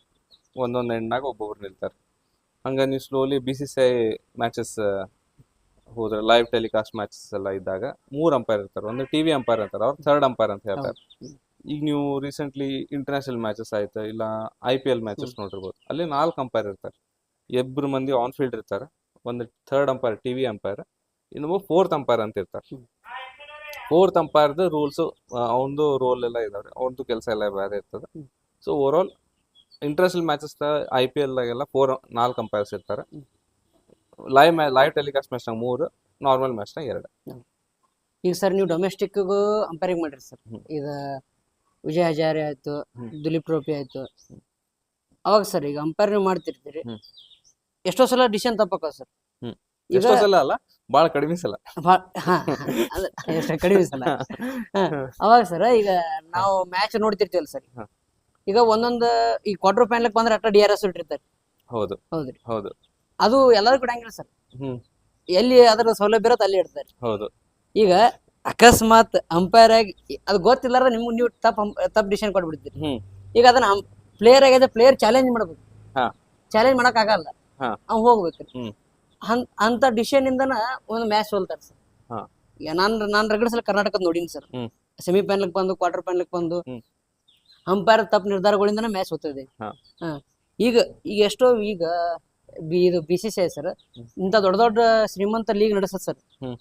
ಒಂದೊಂದು ಎಂಡ್ನಾಗ ಒಬ್ಬೊಬ್ರು ನಿಲ್ತಾರೆ. ಹಂಗ ನೀವು slowly B C C I matches ಹೋದ್ರೆ ಲೈವ್ ಟೆಲಿಕಾಸ್ಟ್ ಮ್ಯಾಚಸ್ ಎಲ್ಲ ಇದ್ದಾಗ ಮೂರು ಅಂಪೈರ್ ಇರ್ತಾರೆ. ಒಂದು ಟಿವಿ ಅಂಪೈರ್ ಅಂತಾರೆ. ಅವ್ರು ಥರ್ಡ್ ಅಂಪೈರ್ ಅಂತ ಹೇಳ್ತಾರೆ. ಈಗ ನೀವು ರೀಸೆಂಟ್ಲಿ ಇಂಟರ್ನ್ಯಾಷನಲ್ ಮ್ಯಾಚಸ್ ಆಯ್ತು? ಇಲ್ಲ ಐ ಪಿ ಎಲ್ ಮ್ಯಾಚಸ್ ನೋಡಿರ್ಬೋದು. ಅಲ್ಲಿ ನಾಲ್ಕು ಅಂಪೈರ್ ಇರ್ತಾರೆ. ಇಬ್ರು ಮಂದಿ ಆನ್ ಫೀಲ್ಡ್ ಇರ್ತಾರೆ. ಒಂದು ಥರ್ಡ್ ಅಂಪೈರ್ ಟಿವಿ ಅಂಪೈರ್ ಇನ್ನೊಬ್ಬ ಫೋರ್ತ್ ಅಂಪೈರ್ ಅಂತ ಇರ್ತಾರೆ. ಫೋರ್ತ್ ಅಂಪೈರ್ದು ರೂಲ್ಸ್ ಅವನದು ರೋಲ್ ಎಲ್ಲ ಇದಾವೆ ಅವ್ರದ್ದು ಕೆಲಸ ಎಲ್ಲ ಬೇರೆ ಇರ್ತದೆ. So over all international matches I P ಎಲ್ದಾಗೆಲ್ಲ four ನಾಲ್ಕು ಅಂಪೈರ್ಸ್ ಇರ್ತಾರೆ. ಲೈವ್ ಮ್ಯಾ ಲೈವ್ ಟೆಲಿಕಾಸ್ಟ್ ಮ್ಯಾಚ್ನಾಗ ಮೂರು ನಾರ್ಮಲ್ ಮ್ಯಾಚ್ನಾಗ ಎರಡು. ಈಗ ಸರ್ ನೀವು ಡೊಮೆಸ್ಟಿಕ್ಗೂ ಅಂಪೈರಿಂಗ್ ಮಾಡಿರಿ ಸರ್ ಹ್ಮ್. ವಿಜಯ್ ಹಜಾರೆ ಆಯ್ತು. ದಿಲೀಪ್ ಟ್ರೋಫಿ ಆಯ್ತು. ಅವಾಗ ಸರ್ ಈಗ ಅಂಪೈರ್ ಮಾಡ್ತಿರ್ತೀರಿ. ಹ್ಮ್. ಎಷ್ಟೋ ಸಲ ಡಿಸಿಷನ್ ತಪ್ಪಕ್ಕ ಸರ್. ಹ್ಮ್. ಈಗ ಎಷ್ಟೋ ಸಲ ಅಲ್ಲ ಬಹಳ ಕಡಿಮೆ ಸಲ. ಹಾ, ಎಷ್ಟು ಕಡಿಮೆ ಸಲ. ಅವಾಗ ಸರ್ ಈಗ ನಾವು ಮ್ಯಾಚ್ ನೋಡ್ತಿರ್ತೀವಲ್ಲ ಸರ್. ಹಾ. ಈಗ ಒಂದೊಂದು ಈ ಕ್ವಾರ್ಟರ್ ಫೈನಲ್ ಬಂದ್ರೆ ಅಟ್ಟ ಡಿ ಆರ್ ಎಸ್ ಇಟ್ಟಿರ್ತಾರೆ ಹೌದು. ಹೌದ್ರಿ. ಹೌದು. ಅದು ಎಲ್ಲರೂ ಕೊಡಂಗಿಲ್ಲ ಸರ್. ಹ್ಮ್. ಎಲ್ಲಿ ಅದರ ಸೌಲಭ್ಯ ಇರುತ್ತೆ ಅಲ್ಲಿ ಇಡ್ತಾರೆ. ಹೌದು. ಈಗ ಅಕಸ್ಮಾತ್ ಅಂಪೈರ್ ಆಗಿ ಅದು ಗೊತ್ತಿಲ್ಲಾರ ನಿಮ್ಗೆ ನೀವು ತಪ್ಪು ತಪ್ಪು ಡಿಸಿಷನ್ ಕೊಟ್ಬಿಡ್ತೀರಿ ಹ್ಮ್ ಈಗ ಅದನ್ನ ಪ್ಲೇಯರ್ ಆಗಿದೆ ಪ್ಲೇಯರ್ ಚಾಲೆಂಜ್ ಮಾಡ್ಬೇಕು ಹಾ. ಚಾಲೆಂಜ್ ಮಾಡಕ್ ಆಗಲ್ಲ ಹಾ. ಹೋಗ್ಬೇಕ್ರಿ ಹ್ಮ್. ಅಂತ ಡಿಸಿಷನ್ ಇಂದನ ಒಂದು ಮ್ಯಾಚ್ ಸೋಲ್ತಾರ ಸರ್ ಹಾ. ಈಗ ನಾನ್ ನಾನ್ ರಗಡ ಸಲ ಕರ್ನಾಟಕದ ನೋಡೀನಿ ಸರ್ ಹ್ಮ್. ಸೆಮಿಫೈನಲ್ ಬಂದು ಕ್ವಾರ್ಟರ್ ಫೈನಲ್ ಬಂದು ಹ್ಮ್. ಅಂಪೈರ್ ತಪ್ಪು ನಿರ್ಧಾರಗಳಿಂದ ಮ್ಯಾಚ್ ಹೋಗ್ತದೆ ಹಾ. ಈಗ ಈಗ ಎಷ್ಟೋ ಈಗ ಬಿ ಇದು B C C I sir ಇಂತ ಇಂಥ ದೊಡ್ಡ ದೊಡ್ಡ ಶ್ರೀಮಂತ ಲೀಗ್ ನಡೆಸತ್ ಸರ್ ಹ್ಮ್.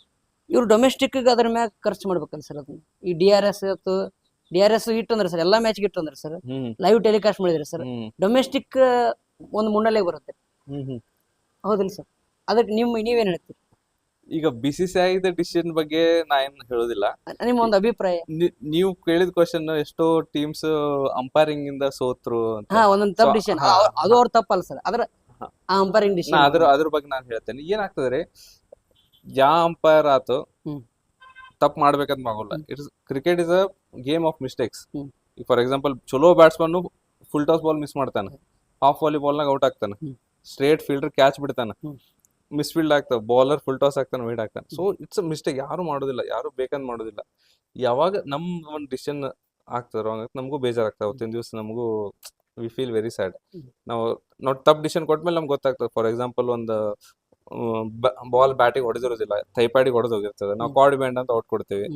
ಇವ್ರು ಡೊಮೆಸ್ಟಿಕ್ ಅದ್ರ ಮ್ಯಾಗ ಖರ್ಚು ಮಾಡ್ಬೇಕಲ್ಲ ಸರ್ ಅದನ್ನ. ಈ ಡಿ ಆರ್ ಎಸ್ ಇತ್ತು ಡಿ ಆರ್ ಎಸ್ ಇಟ್ಟಂದ್ರೆ ಸರ್ ಎಲ್ಲಾ ಮ್ಯಾಚ್ ಇಟ್ಟಂದ್ರೆ ಸರ್ ಲೈವ್ ಟೆಲಿಕಾಸ್ಟ್ ಮಾಡಿದ್ರೆ ಸರ್ ಡೊಮೆಸ್ಟಿಕ್ ಒಂದು ಮುನ್ನಲೆ ಬರುತ್ತೆ. ಹೌದಿಲ್ಲ ಸರ್ ಅದಕ್ಕೆ ನಿಮ್ಮ ನೀವೇನ್ ಹೇಳ್ತೀರಿ? ಈಗ ಬಿ ಸಿ ಸಿ ಡಿಸಿಷನ್ ಬಗ್ಗೆ ನಾ ಏನ್ ಹೇಳೋದಿಲ್ಲ. ನಿಮ್ಮ ಒಂದು ಅಭಿಪ್ರಾಯ? ನೀವು ಕೇಳಿದ ಕ್ವಶನ್ ಎಷ್ಟೋ ಟೀಮ್ಸ್ ಅಂಪೈರಿಂಗ್ ಇಂದ ಸೋತ್ರು ಅಂತ. ಹಾ ಒಂದೊಂದು ತಪ್ಪು ಡಿಸಿಷನ್ ಅದು ಅವ್ರ ತಪ್ಪಲ್ಲ ಸರ್ ಅದ್ರ ಅಂಪೈರಿಂಗ್ ಡಿಸಿಷನ್ ಅದ್ರ ಅದ್ರ ಬಗ್ಗೆ ನಾನು ಹೇಳ್ತೇನೆ. ಏನಾಗ್ತದೆ ಯಾ ಅಂಪೈರ್ ಆತು. ತಪ್ಪು ಮಾಡ್ಬೇಕಂತ ಮಗೋಲ್ಲ it's cricket is a game of mistakes. ಈಗ ಫಾರ್ ಎಕ್ಸಾಂಪಲ್ ಚಲೋ batsman full toss ball miss ಮಾಡ್ತಾನೆ. ಹಾಫ್ ವಾಲಿಬಾಲ್ ನಾಗ ಔಟ್ ಆಗ್ತಾನೆ. ಸ್ಟ್ರೇಟ್ ಫೀಲ್ಡರ್ ಕ್ಯಾಚ್ ಬಿಡ್ತಾನೆ. ಮಿಸ್ ಫೀಲ್ಡ್ ಆಗ್ತಾವ ಬಾಲರ್ ಫುಲ್ ಟಾಸ್ ಆಗ್ತಾನೆ ವೇಟ್ ಆಗ್ತಾನೆ ಸೊ ಇಟ್ಸ್ ಮಿಸ್ಟೇಕ್ ಯಾರು ಮಾಡೋದಿಲ್ಲ ಯಾರು ಬೇಕಂತ ಮಾಡೋದಿಲ್ಲ. ಯಾವಾಗ ನಮ್ ಒಂದು ಡಿಸಿಷನ್ ಆಗ್ತದೆ ರಾಂಗ್ ನಮಗೂ ಬೇಜಾರಾಗ್ತದೆ. ಅವತ್ತಿನ ದಿವಸ ನಮಗೂ ವಿ ಫೀಲ್ ವೆರಿ ಸ್ಯಾಡ್. ನಾವು ನಾವು ತಪ್ಪು ಡಿಸಿಷನ್ ಕೊಟ್ಮೇಲೆ ನಮ್ಗೆ ಗೊತ್ತಾಗ್ತದೆ. ಫಾರ್ ಎಕ್ಸಾಂಪಲ್ ಒಂದು ಬಾಲ್ ಬ್ಯಾಟಿಗೆ ಹೊಡೆದಿರೋದಿಲ್ಲ ಥೈಪಾಡಿಗೆ ಹೊಡೆದು ಹೋಗಿರ್ತದೆ. ನಾವು. ಕಾರ್ಡ್ ಬ್ಯಾಂಡ್ ಅಂತ ಔಟ್ ಕೊಡ್ತೀವಿ.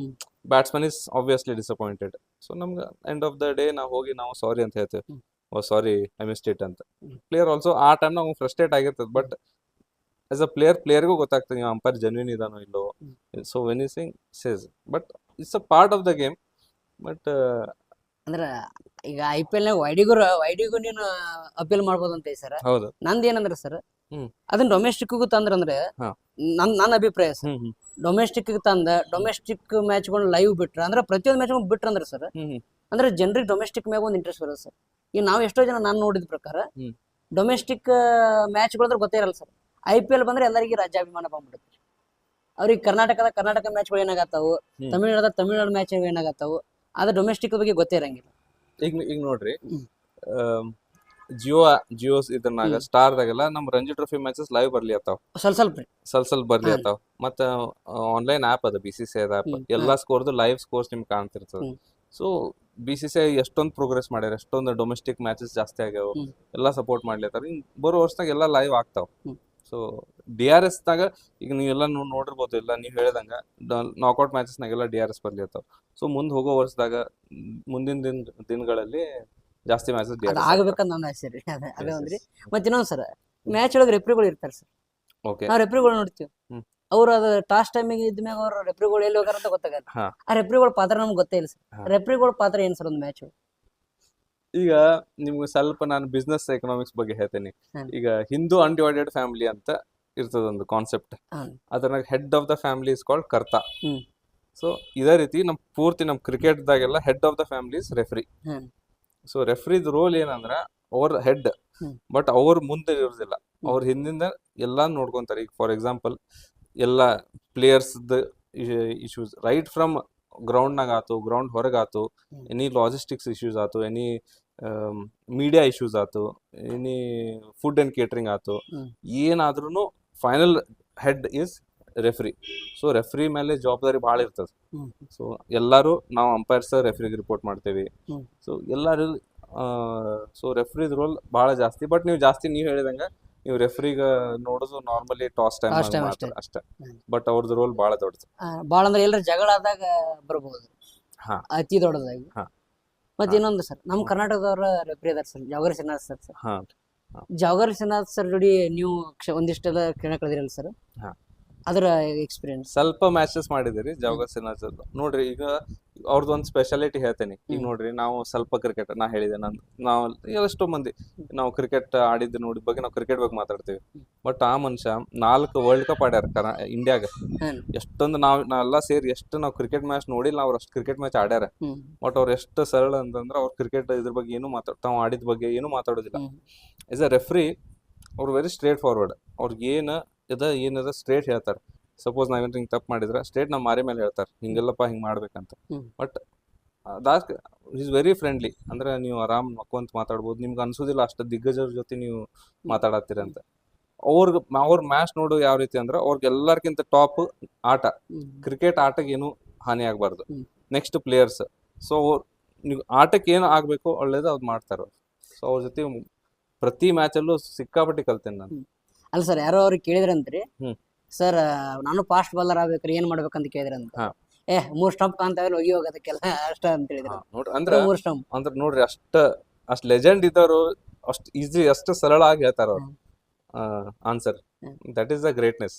Batsman is obviously disappointed so ನಮ್ಗೆ ಎಂಡ್ ಆಫ್ ದ ಡೇ ನಾವು ಹೋಗಿ ನಾವು ಸಾರಿ ಅಂತ ಹೇಳ್ತೇವೆ. ಓ ಸಾರಿ ಐ ಮಿಸ್ಟೇಟ್ ಅಂತ. ಪ್ಲೇಯರ್ ಆಲ್ಸೋ ಆ ಟೈಮ್ ನಾವು ಫ್ರಸ್ಟ್ರೇಟ್ ಆಗಿರ್ತದೆ. ಬಟ್ ಆಸ್ ಅ ಪ್ಲೇಯರ್ ಪ್ಲೇಯರ್ಗೂ ಗೊತ್ತಾಗ್ತದೆ ನೀವು ಅಂಪೈರ್ ಜೆನ್ಯೂನ್ ಇದಾನೋ ಇಲ್ಲೋ. So when is sing says but it's a part of the game but ಅಂದ್ರೆ ಈಗ ಐ ಪಿ ಎಲ್ ವೈಡಿಗೂ ವೈಡಿಗೂ ನೀನು ಅಪೀಲ್ ಮಾಡ್ಬೋದು ಅಂತ ಸರ್. ಹೌದು. ನಂದು ಏನಂದ್ರೆ ಸರ್. ಅದನ್ನ ಡೊಮೆಸ್ಟಿಕ್ ತಂದ್ರಂದ್ರೆ ಹಾ. ನನ್ ನನ್ನ ಅಭಿಪ್ರಾಯ ಸರ್. ಡೊಮೆಸ್ಟಿಕ್ ತಂದ ಡೊಮೆಸ್ಟಿಕ್ ಮ್ಯಾಚ್ಗಳು ಲೈವ್ ಬಿಟ್ರ ಅಂದ್ರೆ ಪ್ರತಿಯೊಂದು ಮ್ಯಾಚ್ ಬಿಟ್ರಂದ್ರೆ ಸರ್ ಅಂದ್ರೆ ಜನರಿಗೆ ಡೊಮೆಸ್ಟಿಕ್ ಮ್ಯಾಗ ಒಂದು ಇಂಟ್ರೆಸ್ಟ್ ಬರುತ್ತೆ ಸರ್. ಈಗ ನಾವು ಎಷ್ಟೋ ಜನ ನಾನು ನೋಡಿದ ಪ್ರಕಾರ ಡೊಮೆಸ್ಟಿಕ್ ಡೊಮೆಸ್ಟಿಕ್ ಮ್ಯಾಚ್ಗಳಂದ್ರೆ ಗೊತ್ತೇ ಇರಲ್ಲ ಸರ್. ಐ ಪಿ ಎಲ್ ಬಂದ್ರೆ ಎಲ್ಲರಿಗೆ ರಾಜ್ಯಾಭಿಮಾನ ಬಂದ್ಬಿಡುತ್ತೆ ಅವ್ರಿಗೆ ಕರ್ನಾಟಕದ ಕರ್ನಾಟಕ ಮ್ಯಾಚ್ಗಳು ಹ್ಮ್. ತಮಿಳ್ನಾಡದ ತಮಿಳ್ನಾಡು ಮ್ಯಾಚ್ ಏನಾಗತ್ತಾವು ಆದ್ರೆ ಡೊಮೆಸ್ಟಿಕ್ ಬಗ್ಗೆ ಗೊತ್ತೇ ಇರಂಗಿಲ್ಲ. ಈಗ ಈಗ ನೋಡ್ರಿ. ಜಿಯೋ ಜಿಯೋ ಇದ್ರನಾಗ ಸ್ಟಾರ್ ಸ್ಟಾರ್ದಾಗೆಲ್ಲ ನಮ್ ರಂಜಿ ಟ್ರೋಫಿ ಮ್ಯಾಚಸ್ ಲೈವ್ ಬರ್ಲಿ ಅತ್ತಾವ ಸ್ವಲ್ಪ ಸ್ವಲ್ಪ ರೀ. ಸ್ವಲ್ಪ ಸ್ವಲ್ಪ ಬರ್ಲಿ. ಅತ್ತಾವ ಮತ್ತ ಆನ್ಲೈನ್ ಆಪ್ ಅದ ಬಿ ಸಿ ಆಪ್. ಎಲ್ಲಾ ಸ್ಕೋರ್ದು ಲೈವ್ ಸ್ಕೋರ್ಸ್ ನಿಮ್ಗೆ ಕಾಣ್ತಿರ್ತದ. So B C C I ಎಷ್ಟೊಂದು ಪ್ರೋಗ್ರೆಸ್ ಮಾಡ್ಯಾರ ಎಷ್ಟೊಂದು ಡೊಮೆಸ್ಟಿಕ್ ಮ್ಯಾಚಸ್ ಜಾಸ್ತಿ ಆಗ್ಯಾವ ಎಲ್ಲಾ ಸಪೋರ್ಟ್ ಮಾಡ್ಲತ್ತಾರ ಹಿಂಗ್ ಬರೋ ವರ್ಷದಾಗ ಎಲ್ಲಾ ಲೈವ್ ಆಗ್ತಾವ. ಸೊ ಡಿ ಆರ್ ಎಸ್ ನಾಗ ಈಗ ನೀವೆಲ್ಲ ಎಲ್ಲ ನೋಡಿರ್ಬೋದು ಇಲ್ಲ ನೀವು ಹೇಳಿದಂಗ ನಾಕ್ಔಟ್ ಮ್ಯಾಚಸ್ನಾಗೆಲ್ಲ ಡಿ ಆರ್ ಎಸ್ ಬರ್ಲಿ ಅತ್ತಾವ ಸೊ ಮುಂದೆ ಹೋಗೋ ವರ್ಷದಾಗ ಮುಂದಿನ ದಿನ ದಿನಗಳಲ್ಲಿ ಜಾಸ್ತಿ ಮ್ಯಾಚಸ್ ಅದು ಆಗ್ಬೇಕಂತ ನನ್ನ ಆಸೆ ರೀ ಅದೇ ಅದೇ ಒಂದ್ರಿ ಮತ್ತೆ ಇನ್ನೊಂದ್ ಸರ್ ಮ್ಯಾಚ್ ಒಳಗೆ ರೆಫ್ರಿಗಳು ಇರ್ತಾರೆ ಸರ್ ಓಕೆ ನಾವು ರೆಫ್ರಿಗಳು ನೋಡ್ತೀವಿ. ಅವ್ರು ಅದು ಟಾಸ್ ಟೈಮಿಗೆ ಇದ್ಮ್ಯಾಗ ಅವ್ರ ರೆಫ್ರಿಗಳು ಎಲ್ಲಿ ಹೋಗಾರ ಅಂತ ಗೊತ್ತಾಗಲ್ಲ ಹಾ. ಆ ರೆಫ್ರಿಗಳ ಪಾತ್ರ ನಮ್ಗೆ ಗೊತ್ತೇ ಇಲ್ಲ. ಸರ್ ರೆಫ್ರಿಗಳ ಪಾತ್ರ ಏನ್ ಸರ್ ಒಂದು ಮ್ಯಾಚ್ ಈಗ ನಿಮ್ಗೆ ಸ್ವಲ್ಪ ನಾನು ಬಿಸ್ನೆಸ್ ಎಕನಾಮಿಕ್ಸ್ ಬಗ್ಗೆ ಹೇಳ್ತೇನೆ ಹ್ಮ್. ಈಗ ಹಿಂದೂ ಅನ್ಡಿವೈಡೆಡ್ ಫ್ಯಾಮಿಲಿ ಅಂತ ಇರ್ತದ ಒಂದು ಕಾನ್ಸೆಪ್ಟ್ ಹ್ಮ್. ಅದ್ರಾಗ head of the family is called ಕರ್ತಾ ಹ್ಮ್. ಸೊ ಇದೇ ರೀತಿ ನಮ್ ಪೂರ್ತಿ ನಮ್ ಕ್ರಿಕೆಟ್ದಾಗೆಲ್ಲ head of the family is referee hmm. So ರೆಫ್ರಿದ್ ರೋಲ್ ಏನಂದ್ರ ಅವ್ರ ಹೆಡ್ ಬಟ್ ಅವ್ರ ಮುಂದೆ ಇರೋದಿಲ್ಲ. ಅವ್ರ ಹಿಂದಿಂದ ಎಲ್ಲಾ ನೋಡ್ಕೊಂತಾರೆ. ಈಗ ಫಾರ್ ಎಕ್ಸಾಂಪಲ್ ಎಲ್ಲ players issues right from ground ಗ್ರೌಂಡ್ನಾಗ ಆತು ಗ್ರೌಂಡ್ ಹೊರಗಾತು ಎನಿ ಲಾಜಿಸ್ಟಿಕ್ಸ್ ಇಶ್ಯೂಸ್ ಆತು ಎನಿ ಮೀಡಿಯಾ ಇಶ್ಯೂಸ್ ಆತು ಎನಿ ಫುಡ್ ಅಂಡ್ ಕೇಟ್ರಿಂಗ್ ಆತು. ಏನಾದ್ರೂ final head is referee so referee ಮೇಲೆ ಜವಾಬ್ದಾರಿ ಭಾಳ ಇರ್ತದೆ. ಸೊ ಎಲ್ಲರೂ ನಾವು ಅಂಪೈರ್ಸ್ ರೆಫ್ರಿಗೆ ರಿಪೋರ್ಟ್ ಮಾಡ್ತೇವೆ. ಸೊ ಎಲ್ಲರೂ ಸೊ ರೆಫ್ರಿದ್ ರೋಲ್ ಭಾಳ ಜಾಸ್ತಿ ಬಟ್ ನೀವು ಜಾಸ್ತಿ ನೀವು ಹೇಳಿದಂಗ ನೀವು ರೆಫ್ರಿಗ ನೋಡೋದು ನಾರ್ಮಲಿ ಟಾಸ್ ಟೈಮ್ ಅಷ್ಟೇ. ಬಟ್ ಅವ್ರದ್ದು ರೋಲ್ ಭಾಳ ದೊಡ್ಡದು ಭಾಳ ಅಂದ್ರೆ ಎಲ್ಲರ ಜಗಳ ಆದಾಗ ಬರಬಹುದು ಹಾ. ಅತಿ ದೊಡ್ಡದಾಗಿ ಹಾ. ಮತ್ತೆ. ಇನ್ನೊಂದು ಸರ್ ನಮ್ಮ ಕರ್ನಾಟಕದವರ ರೆಫ್ರಿ ಅದಾರ sir Javagal Srinath sir sir ಹಾ ಜಾವಗರ್ ಶ್ರೀನಾಥ್ ಸರ್ ಜೋಡಿ ನೀವು ಒಂದಿಷ್ಟೆಲ್ಲ ಕ್ಷಣ ಕಳೆದಿರಲ್ಲ ಸರ್ ಹಾ. ಅದರ ಎಕ್ಸ್ಪೀರಿಯನ್ಸ್ ಸ್ವಲ್ಪ ಮ್ಯಾಚಸ್ ಮಾಡಿದಿರಿ ಜಾವಗ ಸಿನ್ಹಾಸ್ ನೋಡ್ರಿ ಈಗ ಅವ್ರದ್ದು ಒಂದು ಸ್ಪೆಷಾಲಿಟಿ ಹೇಳ್ತೇನೆ. ಈಗ. ನೋಡ್ರಿ ನಾವು ಸ್ವಲ್ಪ ಕ್ರಿಕೆಟ್ ನಾ ಹೇಳಿದೆ ನಾನು ನಾವು ಎಷ್ಟೋ ಮಂದಿ ನಾವು ಕ್ರಿಕೆಟ್ ಆಡಿದ್ದು ನೋಡಿದ ಬಗ್ಗೆ ನಾವು ಕ್ರಿಕೆಟ್ ಬಗ್ಗೆ ಮಾತಾಡ್ತೀವಿ. ಬಟ್ ಆ ಮನುಷ್ಯ ನಾಲ್ಕು ವರ್ಲ್ಡ್ ಕಪ್ ಆಡ್ಯಾರ ಕರ ಇಂಡಿಯಾಗ. ಎಷ್ಟೊಂದು ನಾವು ನಾವೆಲ್ಲ ಸೇರಿ ಎಷ್ಟು ನಾವು ಕ್ರಿಕೆಟ್ ಮ್ಯಾಚ್ ನೋಡಿಲ್ಲ ಅವ್ರು ಅಷ್ಟು ಕ್ರಿಕೆಟ್ ಮ್ಯಾಚ್ ಆಡ್ಯಾರ. ಬಟ್ ಅವ್ರು ಎಷ್ಟು ಸರಳ ಅಂತಂದ್ರೆ ಅವ್ರು ಕ್ರಿಕೆಟ್ ಇದ್ರ ಬಗ್ಗೆ ಏನು ಮಾತಾಡ್ ತಾವು ಆಡಿದ ಬಗ್ಗೆ ಏನು ಮಾತಾಡೋದಿಲ್ಲ. ಇಸ್ ಅ ರೆಫ್ರಿ ಅವ್ರು ವೆರಿ ಸ್ಟ್ರೇಟ್ ಫಾರ್ವರ್ಡ್ ಅವ್ರಿಗೆ ಏನು ಇದ ಏನದ ಸ್ಟ್ರೇಟ್ ಹೇಳ್ತಾರೆ. ಸಪೋಸ್ ನಾವೇನು ಹಿಂಗೆ ತಪ್ಪು ಮಾಡಿದ್ರೆ ಸ್ಟ್ರೇಟ್ ನಮ್ಮ ಮಾರಿ ಮೇಲೆ ಹೇಳ್ತಾರೆ. ಹಿಂಗೆಲ್ಲಪ್ಪ ಹಿಂಗೆ ಮಾಡ್ಬೇಕಂತ. But that's is very friendly ಅಂದ್ರೆ ನೀವು ಆರಾಮ್ ಮಕ್ಕೊಂತ ಮಾತಾಡ್ಬೋದು. ನಿಮ್ಗೆ ಅನ್ಸೋದಿಲ್ಲ ಅಷ್ಟು ದಿಗ್ಗಜರ ಜೊತೆ ನೀವು ಮಾತಾಡತ್ತೀರಂತ ಅವ್ರಿಗೆ ಅವ್ರ ಮ್ಯಾಚ್ ನೋಡು ಯಾವ ರೀತಿ ಅಂದ್ರೆ ಅವ್ರಿಗೆ ಎಲ್ಲರಿಗಿಂತ ಟಾಪ್ ಆಟ. ಕ್ರಿಕೆಟ್ ಆಟಕ್ಕೆ ಏನು ಹಾನಿ ಆಗಬಾರ್ದು. ನೆಕ್ಸ್ಟ್ ಪ್ಲೇಯರ್ಸ್ ಸೊ ನೀವು ಆಟಕ್ಕೆ ಏನು ಆಗಬೇಕು ಒಳ್ಳೇದು ಅದು ಮಾಡ್ತಾರೆ ಸೊ ಅವ್ರ ಜೊತೆ ಪ್ರತಿ ಮ್ಯಾಚಲ್ಲೂ ಸಿಕ್ಕಾಪಟ್ಟಿ ಕಲ್ತೇನೆ ನಾನು. ಅಲ್ಲ ಸರ್ ಯಾರೋ ಅವ್ರಿಗೆ ಕೇಳಿದ್ರಂತ್ರಿ. ಸರ್ ನಾನು ಫಾಸ್ಟ್ ಬಾಲರ್ ಆಗ್ಬೇಕ್ರಿ ಏನ್ ಮಾಡ್ಬೇಕಂತ ಕೇಳಿದ್ರಂತ. ಹಾ. ಏ ಮೂರ್ ಸ್ಟಂಪ್ ಕಾಣ್ತಾವೆ ಹೋಗಿ ಹೋಗೋದಕ್ಕೆಲ್ಲ ಅಷ್ಟ ಅಂತ ಹೇಳಿದ್ರು. ನೋಡ್ರಿ ಅಂದ್ರೆ ಮೂರ್ ಸ್ಟಂಪ್ ಅಂದ್ರೆ ನೋಡ್ರಿ ಅಷ್ಟ ಅಷ್ಟ್ ಲೆಜೆಂಡ್ ಇದ್ದವರು ಅಷ್ಟ್ ಈಸಿ ಅಷ್ಟು ಸರಳ ಆಗಿ ಹೇಳ್ತಾರ ಅವ್ರು. Answer that is the greatness